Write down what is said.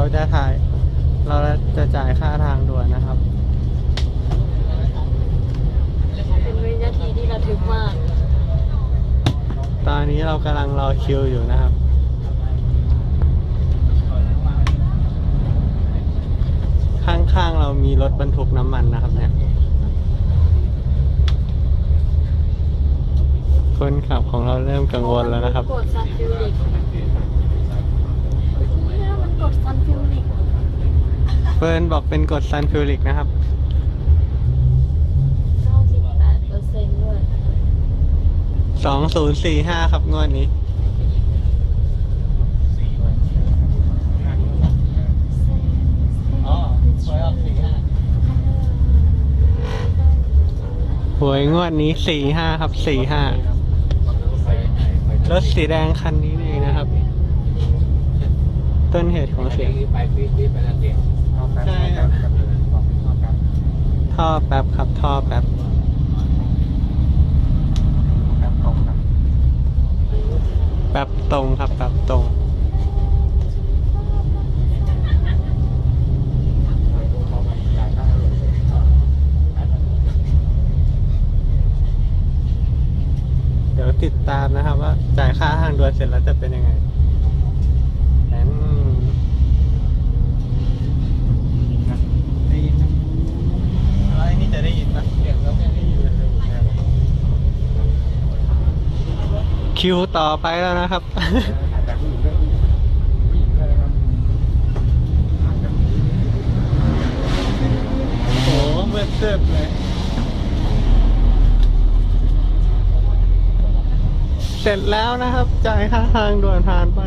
เราจะถ่าย เราจะจ่ายค่าทางด่วนนะครับ เป็นวินาทีที่ระทึกมาก ตอนนี้เรากำลังรอคิวอยู่นะครับ ข้างๆเรามีรถบรรทุกน้ำมันนะครับเนี่ย คนขับของเราเริ่มกังวลแล้วนะครับ กดซันฟิวลิกเนี่ยมันกด ซันฟิวลิกเฟิร์นบอกเป็นกรดซันฟิวริกนะครับ 98เปอร์เซ็นต์ด้วยสองศูนย์สี่ห้าครับงวดนี้ อ๋อหวยออกสี่ห้าหวยงวดนี้สี่ห้าครับสี่ห้ารถสีแดงคันนี้นี่เองนะครับ ต้นเหตุของเสียง ไปฟีดฟีดไปแล้วเสียงใช่ครับ ท่อแป๊บครับ ท่อแป๊บแป๊บตรงครับแป๊บตรงเดี๋ยวติดตามนะครับว่าจ่ายค่าทางด่วนเสร็จแล้วจะเป็นยังไงนั้นได้ยินนะอะไรนี่จะได้ยินปะเสียงแล้วไม่ได้ยินเลย คิวต่อไปแล้วนะครับ โอ้โหเมื่อเติบเลยเสร็จแล้วนะครับ จ่ายค่าทางด่วนผ่านไป